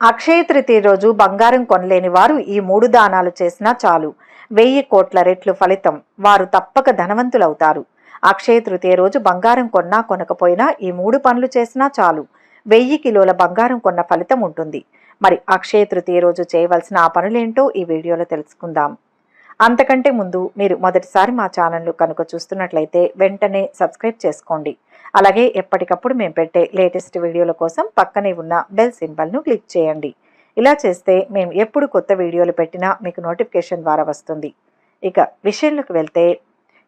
అక్షయ తృతీయ రోజు బంగారం కొనలేని వారు ఈ మూడు దానాలు చేసినా చాలు. వెయ్యి కోట్ల రెట్లు ఫలితం. వారు తప్పక ధనవంతులవుతారు. అక్షయ తృతీయ రోజు బంగారం కొన్నా కొనకపోయినా ఈ మూడు పనులు చేసినా చాలు. వెయ్యి కిలోల బంగారం కొన్న ఫలితం ఉంటుంది. మరి అక్షయ తృతీయ రోజు చేయవలసిన ఆ పనులేంటో ఈ వీడియోలో తెలుసుకుందాం. అంతకంటే ముందు మీరు మొదటిసారి మా ఛానల్ను కనుక చూస్తున్నట్లయితే వెంటనే సబ్స్క్రైబ్ చేసుకోండి. అలాగే ఎప్పటికప్పుడు మేము పెట్టే లేటెస్ట్ వీడియోల కోసం పక్కనే ఉన్న బెల్ సింబల్ను క్లిక్ చేయండి. ఇలా చేస్తే మేము ఎప్పుడు కొత్త వీడియోలు పెట్టినా మీకు నోటిఫికేషన్ ద్వారా వస్తుంది. ఇక విషయంలోకి వెళ్తే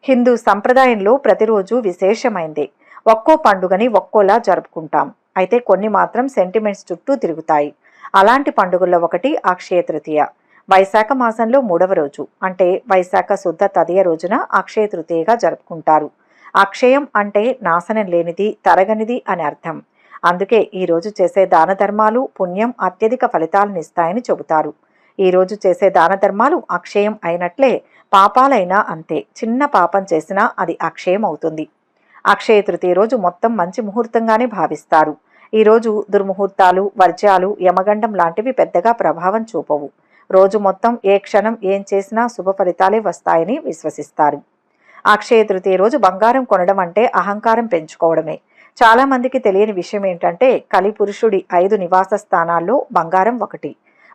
హిందూ సంప్రదాయంలో ప్రతిరోజు విశేషమైంది. ఒక్కో పండుగని ఒక్కోలా జరుపుకుంటాం. అయితే కొన్ని మాత్రం సెంటిమెంట్స్ చుట్టూ తిరుగుతాయి. అలాంటి పండుగల్లో ఒకటి అక్షయ తృతీయ. వైశాఖ మాసంలో మూడవ రోజు అంటే వైశాఖ శుద్ధ తదియ రోజున అక్షయ తృతీయగా జరుపుకుంటారు. అక్షయం అంటే నాశనం లేనిది తరగనిది అని అర్థం. అందుకే ఈరోజు చేసే దాన ధర్మాలు పుణ్యం అత్యధిక ఫలితాలను ఇస్తాయని చెబుతారు. ఈరోజు చేసే దాన ధర్మాలు అక్షయం అయినట్లే పాపాలైనా అంతే. చిన్న పాపం చేసినా అది అక్షయం అవుతుంది. అక్షయ తృతీయ రోజు మొత్తం మంచి ముహూర్తంగానే భావిస్తారు. ఈరోజు దుర్ముహూర్తాలు వర్జ్యాలు యమగండం లాంటివి పెద్దగా ప్రభావం చూపవు. రోజు మొత్తం ఏ క్షణం ఏం చేసినా శుభ ఫలితాలే వస్తాయని విశ్వసిస్తారు. అక్షయ తృతీయ రోజు బంగారం కొనడం అంటే అహంకారం పెంచుకోవడమే. చాలా మందికి తెలియని విషయం ఏంటంటే కలిపురుషుడి ఐదు నివాస స్థానాల్లో బంగారం ఒకటి.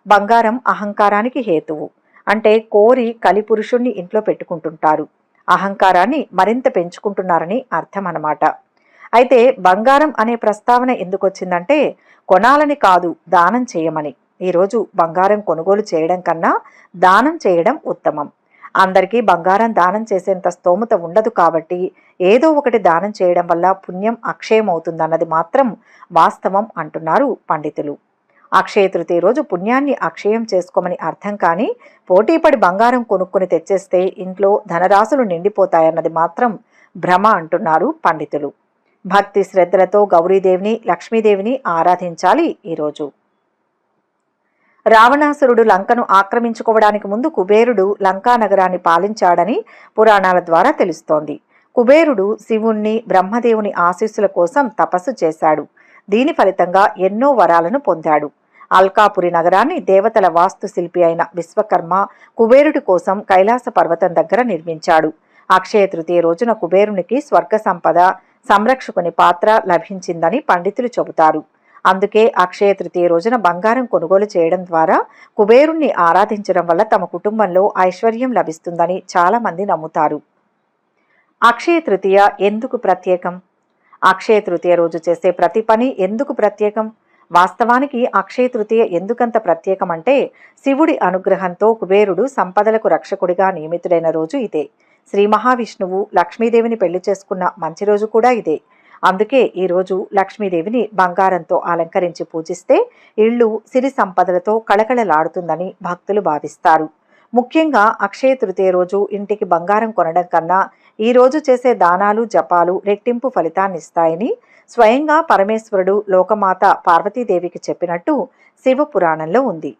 బంగారం అహంకారానికి హేతువు. అంటే కోరి కలిపురుషుణ్ణి ఇంట్లో పెట్టుకుంటుంటారు. అహంకారాన్ని మరింత పెంచుకుంటున్నారని అర్థం అన్నమాట. అయితే బంగారం అనే ప్రస్తావన ఎందుకొచ్చిందంటే కొనాలని కాదు దానం చేయమని. ఈరోజు బంగారం కొనుగోలు చేయడం కన్నా దానం చేయడం ఉత్తమం. అందరికీ బంగారం దానం చేసేంత స్తోమత ఉండదు కాబట్టి ఏదో ఒకటి దానం చేయడం వల్ల పుణ్యం అక్షయమవుతుందన్నది మాత్రం వాస్తవం అంటున్నారు పండితులు. అక్షయ తృతీయ రోజు పుణ్యాన్ని అక్షయం చేసుకోమని అర్థం కానీ పోటీపడి బంగారం కొనుక్కొని తెచ్చేస్తే ఇంట్లో ధనరాశులు నిండిపోతాయన్నది మాత్రం భ్రమ అంటున్నారు పండితులు. భక్తి శ్రద్ధలతో గౌరీదేవిని లక్ష్మీదేవిని ఆరాధించాలి ఈరోజు. రావణాసురుడు లంకను ఆక్రమించుకోవడానికి ముందు కుబేరుడు లంకా నగరాన్ని పాలించాడని పురాణాల ద్వారా తెలుస్తోంది. కుబేరుడు శివుణ్ణి బ్రహ్మదేవుని ఆశీస్సుల కోసం తపస్సు చేశాడు. దీని ఫలితంగా ఎన్నో వరాలను పొందాడు. అల్కాపురి నగరాన్ని దేవతల వాస్తుశిల్పి అయిన విశ్వకర్మ కుబేరుడి కోసం కైలాస పర్వతం దగ్గర నిర్మించాడు. అక్షయ తృతీయ రోజున కుబేరునికి స్వర్గ సంపద సంరక్షకుని పాత్ర లభించిందని పండితులు చెబుతారు. అందుకే అక్షయ తృతీయ రోజున బంగారం కొనుగోలు చేయడం ద్వారా కుబేరుణ్ణి ఆరాధించడం వల్ల తమ కుటుంబంలో ఐశ్వర్యం లభిస్తుందని చాలామంది నమ్ముతారు. అక్షయ తృతీయ ఎందుకు ప్రత్యేకం? అక్షయ తృతీయ రోజు చేసే ప్రతి పని ఎందుకు ప్రత్యేకం? వాస్తవానికి అక్షయ తృతీయ ఎందుకంత ప్రత్యేకం అంటే శివుడి అనుగ్రహంతో కుబేరుడు సంపదలకు రక్షకుడిగా నియమితుడైన రోజు ఇదే. శ్రీ మహావిష్ణువు లక్ష్మీదేవిని పెళ్ళి చేసుకున్న మంచి రోజు కూడా ఇదే. అందుకే ఈరోజు లక్ష్మీదేవిని బంగారంతో అలంకరించి పూజిస్తే ఇళ్ళు సిరి సంపదలతో కళకళలాడుతుందని భక్తులు భావిస్తారు. ముఖ్యంగా అక్షయ తృతీయ రోజు ఇంటికి బంగారం కొనడం కన్నా ఈ రోజు చేసే దానాలు జపాలు రెట్టింపు ఫలితాన్ని ఇస్తాయని స్వయంగా పరమేశ్వరుడు లోకమాత పార్వతీదేవికి చెప్పినట్టు శివ పురాణంలో ఉంది.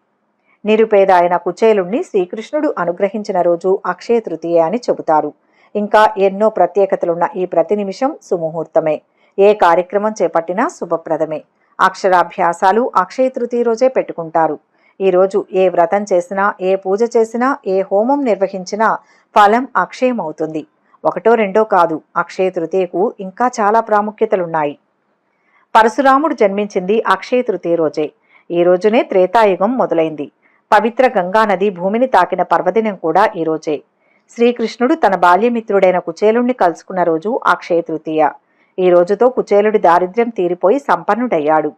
నిరుపేద అయిన కుచేలుణ్ణి శ్రీకృష్ణుడు అనుగ్రహించిన రోజు అక్షయ తృతీయ అని చెబుతారు. ఇంకా ఎన్నో ప్రత్యేకతలున్న ఈ ప్రతి నిమిషం సుముహూర్తమే. ఏ కార్యక్రమం చేపట్టినా శుభప్రదమే. అక్షరాభ్యాసాలు అక్షయ తృతీయ రోజే పెట్టుకుంటారు. ఈరోజు ఏ వ్రతం చేసినా ఏ పూజ చేసినా ఏ హోమం నిర్వహించినా ఫలం అక్షయం అవుతుంది ఒకటో రెండో కాదు అక్షయ తృతీయకు ఇంకా చాలా ప్రాముఖ్యతలున్నాయి. పరశురాముడు జన్మించింది అక్షయ తృతీయ రోజే. ఈ రోజునే త్రేతాయుగం మొదలైంది. పవిత్ర గంగా నది భూమిని తాకిన పర్వదినం కూడా ఈ రోజే. శ్రీకృష్ణుడు తన బాల్యమిత్రుడైన కుచేలుణ్ణి కలుసుకున్న రోజు అక్షయ తృతీయ ఈ రోజుతో కుచేలుడి దారిద్ర్యం తీరిపోయి సంపన్నుడయ్యాడు.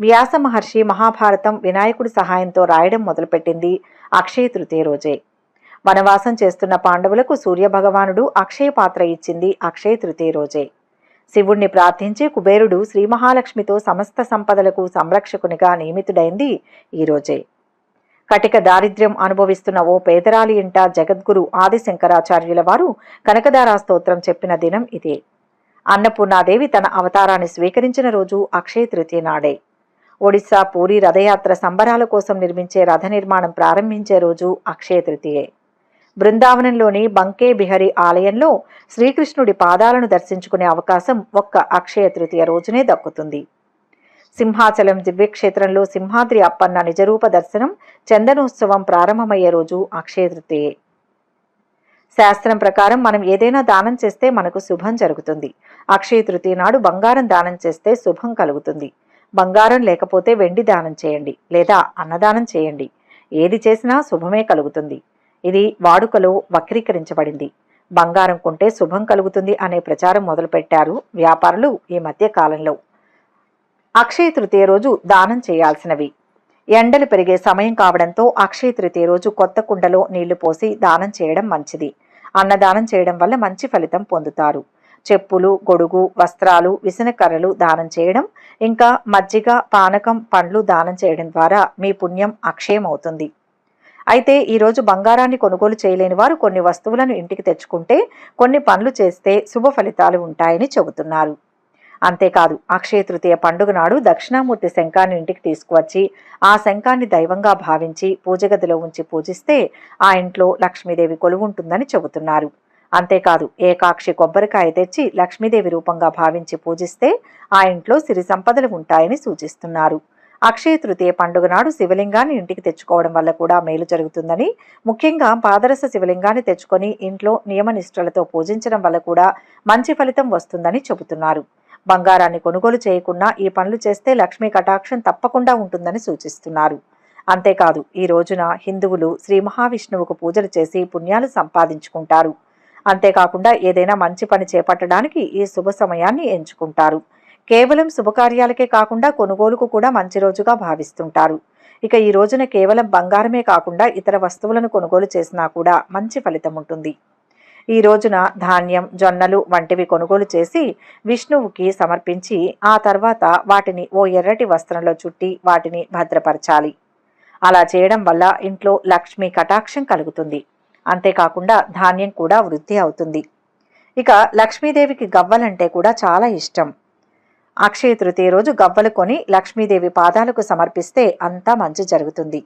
వ్యాస మహర్షి మహాభారతం వినాయకుడి సహాయంతో రాయడం మొదలుపెట్టింది అక్షయ తృతీయ రోజే. వనవాసం చేస్తున్న పాండవులకు సూర్యభగవానుడు అక్షయ పాత్ర ఇచ్చింది అక్షయ తృతీయ రోజే. శివుణ్ణి ప్రార్థించి కుబేరుడు శ్రీ మహాలక్ష్మితో సమస్త సంపదలకు సంరక్షకునిగా నియమితుడైంది ఈ రోజే. కటిక దారిద్ర్యం అనుభవిస్తున్న ఓ పేదరాలి ఇంట జగద్గురు ఆదిశంకరాచార్యుల వారు కనకదారా స్తోత్రం చెప్పిన దినం ఇదే. అన్నపూర్ణాదేవి తన అవతారాన్ని స్వీకరించిన రోజు అక్షయ తృతీయ నాడే. ఒడిశా పూరి రథయాత్ర సంబరాల కోసం నిర్మించే రథ నిర్మాణం ప్రారంభించే రోజు అక్షయ తృతీయే. బృందావనంలోని బంకే బిహరి ఆలయంలో శ్రీకృష్ణుడి పాదాలను దర్శించుకునే అవకాశం ఒక్క అక్షయ తృతీయ రోజునే దక్కుతుంది. సింహాచలం దివ్యక్షేత్రంలో సింహాద్రి అప్పన్న నిజరూప దర్శనం చందనోత్సవం ప్రారంభమయ్యే రోజు అక్షయతృతీయే శాస్త్రం ప్రకారం మనం ఏదైనా దానం చేస్తే మనకు శుభం జరుగుతుంది. అక్షయ తృతీయ నాడు బంగారం దానం చేస్తే శుభం కలుగుతుంది. బంగారం లేకపోతే వెండి దానం చేయండి లేదా అన్నదానం చేయండి. ఏది చేసినా శుభమే కలుగుతుంది. ఇది వాడుకలో వక్రీకరించబడింది. బంగారం కొంటే శుభం కలుగుతుంది అనే ప్రచారం మొదలుపెట్టారు వ్యాపారులు ఈ మధ్య కాలంలో. అక్షయ తృతీయ రోజు దానం చేయాల్సినవి. ఎండలు పెరిగే సమయం కావడంతో అక్షయ తృతీయ రోజు కొత్త కుండలో నీళ్ళు పోసి దానం చేయడం మంచిది. అన్నదానం చేయడం వల్ల మంచి ఫలితం పొందుతారు. చెప్పులు గొడుగు వస్త్రాలు విసనకర్రలు దానం చేయడం ఇంకా మజ్జిగ పానకం పండ్లు దానం చేయడం ద్వారా మీ పుణ్యం అక్షయం అవుతుంది అయితే ఈరోజు బంగారాన్ని కొనుగోలు చేయలేని వారు కొన్ని వస్తువులను ఇంటికి తెచ్చుకుంటే కొన్ని పనులు చేస్తే శుభ ఫలితాలు ఉంటాయని చెబుతున్నారు. అంతేకాదు అక్షయ తృతీయ పండుగ నాడు దక్షిణామూర్తి శంఖాన్ని ఇంటికి తీసుకువచ్చి ఆ శంఖాన్ని దైవంగా భావించి పూజ గదిలో ఉంచి పూజిస్తే ఆ ఇంట్లో లక్ష్మీదేవి కొలువుంటుందని చెబుతున్నారు. అంతేకాదు ఏకాక్షి కొబ్బరికాయ తెచ్చి లక్ష్మీదేవి రూపంగా భావించి పూజిస్తే ఆ ఇంట్లో సిరి సంపదలు ఉంటాయని సూచిస్తున్నారు. అక్షయ తృతీయ పండుగ నాడు శివలింగాన్ని ఇంటికి తెచ్చుకోవడం వల్ల కూడా మేలు జరుగుతుందని ముఖ్యంగా పాదరస శివలింగాన్ని తెచ్చుకొని ఇంట్లో నియమనిష్టలతో పూజించడం వల్ల కూడా మంచి ఫలితం వస్తుందని చెబుతున్నారు. బంగారాన్ని కొనుగోలు చేయకుండా ఈ పనులు చేస్తే లక్ష్మీ కటాక్షం తప్పకుండా ఉంటుందని సూచిస్తున్నారు. అంతేకాదు ఈ రోజున హిందువులు శ్రీ మహావిష్ణువుకు పూజలు చేసి పుణ్యాలు సంపాదించుకుంటారు. అంతేకాకుండా ఏదైనా మంచి పని చేపట్టడానికి ఈ శుభ సమయాన్ని ఎంచుకుంటారు. కేవలం శుభకార్యాలకే కాకుండా కొనుగోలుకు కూడా మంచి రోజుగా భావిస్తుంటారు. ఇక ఈ రోజున కేవలం బంగారమే కాకుండా ఇతర వస్తువులను కొనుగోలు చేసినా కూడా మంచి ఫలితం ఉంటుంది. ఈ రోజున ధాన్యం జొన్నలు వంటివి కొనుగోలు చేసి విష్ణువుకి సమర్పించి ఆ తర్వాత వాటిని ఓ ఎర్రటి వస్త్రంలో చుట్టి వాటిని భద్రపరచాలి. అలా చేయడం వల్ల ఇంట్లో లక్ష్మీ కటాక్షం కలుగుతుంది. అంతేకాకుండా ధాన్యం కూడా వృద్ధి అవుతుంది. ఇక లక్ష్మీదేవికి గవ్వలంటే కూడా చాలా ఇష్టం. అక్షయ తృతీయ రోజు గవ్వలు కొని లక్ష్మీదేవి పాదాలకు సమర్పిస్తే అంతా మంచి జరుగుతుంది.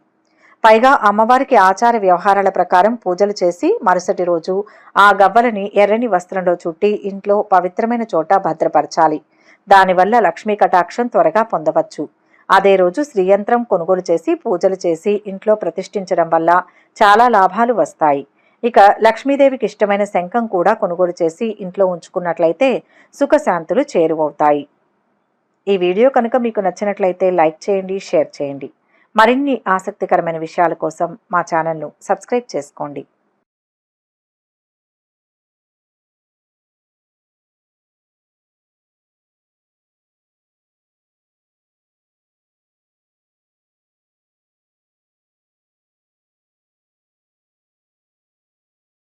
పైగా అమ్మవారికి ఆచార వ్యవహారాల ప్రకారం పూజలు చేసి మరుసటి రోజు ఆ గవ్వలని ఎర్రని వస్త్రంలో చుట్టి ఇంట్లో పవిత్రమైన చోట భద్రపరచాలి. దానివల్ల లక్ష్మీ కటాక్షం త్వరగా పొందవచ్చు. అదే రోజు శ్రీయంత్రం కొనుగోలు చేసి పూజలు చేసి ఇంట్లో ప్రతిష్ఠించడం వల్ల చాలా లాభాలు వస్తాయి. ఇక లక్ష్మీదేవికి ఇష్టమైన శంఖం కూడా కొనుగోలు చేసి ఇంట్లో ఉంచుకున్నట్లయితే సుఖశాంతులు చేరువవుతాయి. ఈ వీడియో కనుక మీకు నచ్చినట్లయితే లైక్ చేయండి షేర్ చేయండి. మరిన్ని ఆసక్తికరమైన విషయాల కోసం మా ఛానల్ను సబ్స్క్రైబ్ చేసుకోండి.